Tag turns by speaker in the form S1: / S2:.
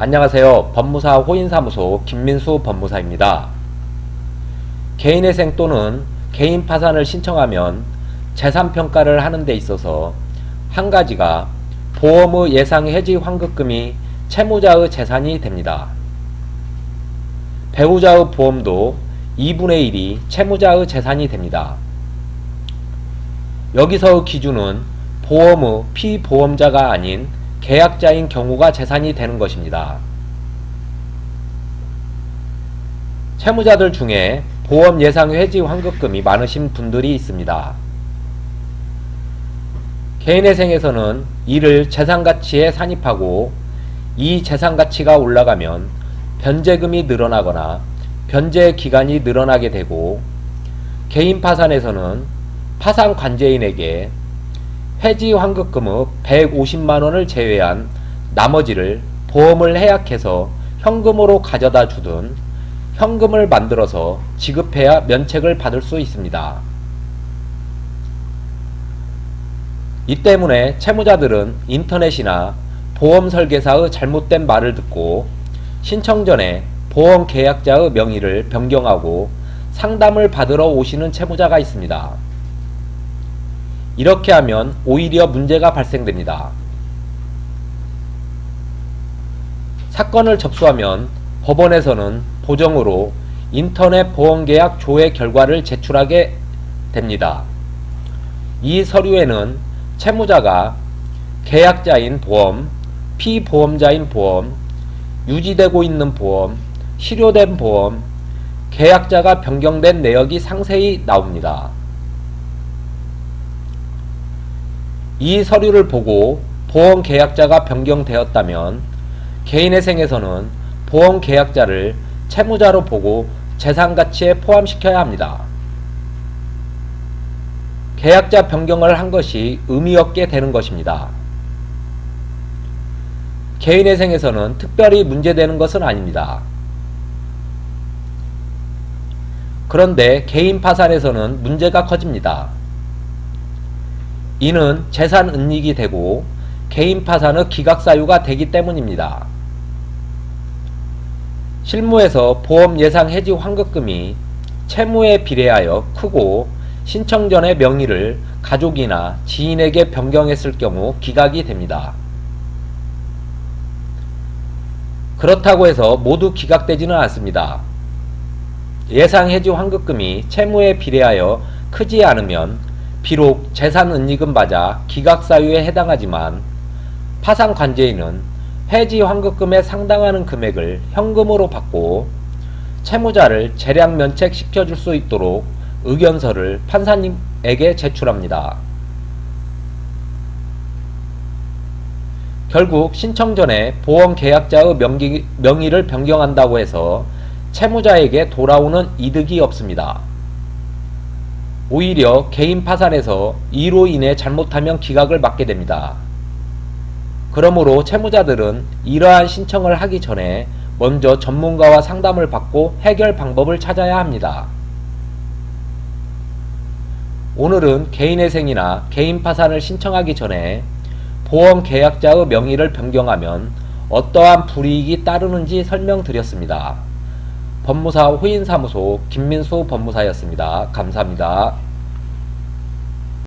S1: 안녕하세요. 법무사 호인사무소 김민수 법무사입니다. 개인회생 또는 개인 파산을 신청하면 재산평가를 하는 데 있어서 한 가지가 보험의 예상 해지 환급금이 채무자의 재산이 됩니다. 배우자의 보험도 2분의 1이 채무자의 재산이 됩니다. 여기서의 기준은 보험의 피보험자가 아닌 계약자인 경우가 재산이 되는 것입니다. 채무자들 중에 보험 예상 회지 환급금이 많으신 분들이 있습니다. 개인회생에서는 이를 재산가치에 산입하고 이 재산가치가 올라가면 변제금이 늘어나거나 변제 기간이 늘어나게 되고 개인 파산에서는 파산 관제인에게 해지 환급금의 150만 원을 제외한 나머지를 보험을 해약해서 현금으로 가져다 주든 현금을 만들어서 지급해야 면책을 받을 수 있습니다. 이 때문에 채무자들은 인터넷이나 보험 설계사의 잘못된 말을 듣고 신청 전에 보험 계약자의 명의를 변경하고 상담을 받으러 오시는 채무자가 있습니다. 이렇게 하면 오히려 문제가 발생됩니다. 사건을 접수하면 법원에서는 보정으로 인터넷 보험계약 조회 결과를 제출하게 됩니다. 이 서류에는 채무자가 계약자인 보험, 피보험자인 보험, 유지되고 있는 보험, 실효된 보험, 계약자가 변경된 내역이 상세히 나옵니다. 이 서류를 보고 보험 계약자가 변경되었다면 개인회생에서는 보험 계약자를 채무자로 보고 재산 가치에 포함시켜야 합니다. 계약자 변경을 한 것이 의미 없게 되는 것입니다. 개인회생에서는 특별히 문제되는 것은 아닙니다. 그런데 개인 파산에서는 문제가 커집니다. 이는 재산 은닉이 되고 개인 파산의 기각사유가 되기 때문입니다. 실무에서 보험 예상 해지 환급금이 채무에 비례하여 크고 신청 전의 명의를 가족이나 지인에게 변경했을 경우 기각이 됩니다. 그렇다고 해서 모두 기각되지는 않습니다. 예상 해지 환급금이 채무에 비례하여 크지 않으면 비록 재산 은닉은 맞아 기각 사유에 해당하지만 파산 관제인은 해지 환급금에 상당하는 금액을 현금으로 받고 채무자를 재량 면책 시켜줄 수 있도록 의견서를 판사님에게 제출합니다. 결국 신청 전에 보험 계약자의 명기, 명의를 변경한다고 해서 채무자에게 돌아오는 이득이 없습니다. 오히려 개인 파산에서 이로 인해 잘못하면 기각을 맞게 됩니다. 그러므로 채무자들은 이러한 신청을 하기 전에 먼저 전문가와 상담을 받고 해결 방법을 찾아야 합니다. 오늘은 개인회생이나 개인 파산을 신청하기 전에 보험 계약자의 명의를 변경하면 어떠한 불이익이 따르는지 설명드렸습니다. 법무사 호인사무소 김민수 법무사였습니다. 감사합니다.